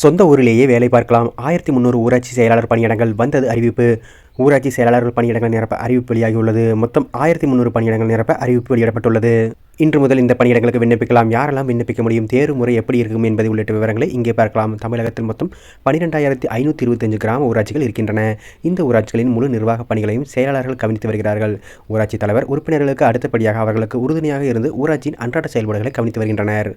சொந்த ஊரிலேயே வேலை பார்க்கலாம். ஆயிரத்தி முந்நூறு ஊராட்சி செயலாளர் பணியிடங்கள் வந்தது அறிவிப்பு. ஊராட்சி செயலாளர்கள் பணியிடங்கள் நிரப்ப அறிவிப்பு வெளியாகியுள்ளது. மொத்தம் ஆயிரத்தி முந்நூறு பணியிடங்கள் நிரப்ப அறிவிப்பு வெளியிடப்பட்டுள்ளது. இன்று முதல் இந்த பணியிடங்களுக்கு விண்ணப்பிக்கலாம். யாரெல்லாம் விண்ணப்பிக்க முடியும்? தேர்வு முறை எப்படி இருக்கும் என்பது உள்ளிட்ட விவரங்களை இங்கே பார்க்கலாம். தமிழகத்தில் மொத்தம் பன்னிரெண்டாயிரத்தி ஐநூற்றி இருபத்தஞ்சு கிராம ஊராட்சிகள் இருக்கின்றன. இந்த ஊராட்சிகளின் முழு நிர்வாக பணிகளையும் செயலாளர்கள் கவனித்து வருகிறார்கள். ஊராட்சி தலைவர் உறுப்பினர்களுக்கு அடுத்தபடியாக அவர்களுக்கு உறுதுணையாக இருந்து ஊராட்சியின் அன்றாட செயல்பாடுகளை கவனித்து வருகின்றனர்.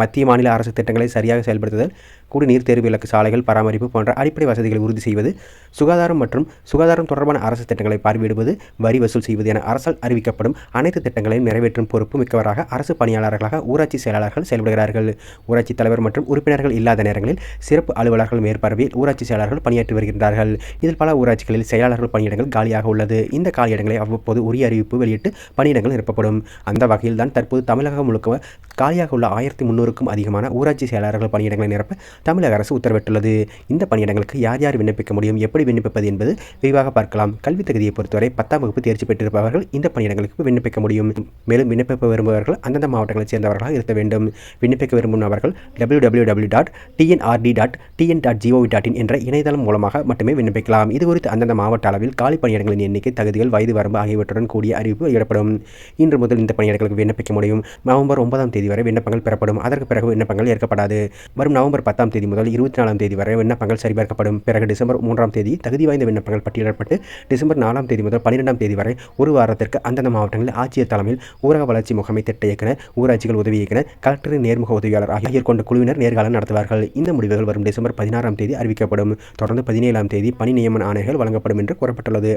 மத்திய மாநில அரசு திட்டங்களை சரியாக செயல்படுத்துதல் குடிநீர் தேர்வு இலக்கு சாலைகள் பராமரிப்பு போன்ற அடிப்படை வசதிகளை உறுதி செய்வது சுகாதாரம் மற்றும் சுகாதாரம் தொடர்பான அரசு திட்டங்களை பார்வையிடுவது வரி வசூல் செய்வது என அரசால் அறிவிக்கப்படும் அனைத்து திட்டங்களையும் நிறைவேற்றும் பொறுப்பு மிக்கவராக அரசு பணியாளர்களாக ஊராட்சி செயலாளர்கள் செயல்படுகிறார்கள். ஊராட்சி தலைவர் மற்றும் உறுப்பினர்கள் இல்லாத நேரங்களில் சிறப்பு அலுவலர்கள் மேற்பார்வையில் ஊராட்சி செயலாளர்கள் பணியாற்றி வருகின்றார்கள். இதில் பல ஊராட்சிகளில் செயலாளர்கள் பணியிடங்கள் காலியாக உள்ளது. இந்த காலியிடங்களை அவ்வப்போது உரிய அறிவிப்பு வெளியிட்டு பணியிடங்கள் நிரப்பப்படும். அந்த வகையில் தான் தற்போது தமிழகம் முழுக்க காலியாக உள்ள ஆயிரத்தி முன்னூறுக்கும் அதிகமான ஊராட்சி செயலாளர்கள் பணியிடங்களை நிரப்ப தமிழக அரசு உத்தரவிட்டுள்ளது. இந்த பணியிடங்களுக்கு யார் யார் விண்ணப்பிக்க முடியும் எப்படி விண்ணப்பிப்பது என்பது விரிவாக பார்க்கலாம். கல்வித் தகுதியை பொறுத்தவரை பத்தாம் வகுப்பு தேர்ச்சி பெற்றிருப்பவர்கள் இந்த பணியிடங்களுக்கு விண்ணப்பிக்க முடியும். மேலும் விண்ணப்பிக்க விரும்புபவர்கள் அந்தந்த மாவட்டங்களைச் சேர்ந்தவர்களாக இருக்க வேண்டும். விண்ணப்பிக்க விரும்பும் நபர்கள் W W W dot TNRD dot TN dot GOV dot in என்ற இணையதளம் மூலமாக மட்டுமே விண்ணப்பிக்கலாம். இது குறித்து அந்தந்த மாவட்ட அளவில் காலி பணியிடங்களின் எண்ணிக்கை தகுதிகள் வயது வரம்பு ஆகியவற்றுடன் கூடிய அறிவிப்பு வெளியிடப்படும். இன்று முதல் இந்த பணியிடங்களுக்கு விண்ணப்பிக்க முடியும். நவம்பர் ஒன்பதாம் தேதி வரை விண்ணப்பங்கள் பெறப்படும். அதற்கு பிறகு விண்ணப்பங்கள் ஏற்கப்படாது. வரும் நவம்பர் பத்தாம் தேதி முதல் இருபத்தி நாலாம் தேதி வரை விண்ணப்பங்கள் சரிபார்க்கப்படும். பிறகு டிசம்பர் மூன்றாம் தேதி தகுதி வாய்ந்த விண்ணப்பங்கள் பட்டியலிடப்பட்டு டிசம்பர் நாலாம் தேதி முதல் பன்னிரெண்டாம் தேதி வரை ஒரு வாரத்திற்கு அந்தந்த மாவட்டங்களில் ஆட்சியர் தலைமையில் ஊரக வளர்ச்சி முகமை திட்ட இயக்குனர் ஊராட்சிகள் உதவி இயக்குனர் கலெக்டரின் நேர்முக உதவியாளர் ஆகியோர் கொண்ட குழுவினர் நேர்காலம் நடத்துவார்கள். இந்த முடிவுகள் வரும் டிசம்பர் பதினாறாம் தேதி அறிவிக்கப்படும். தொடர்ந்து பதினேழாம் தேதி பணி நியமன ஆணைகள் வழங்கப்படும் என்று கூறப்பட்டுள்ளது.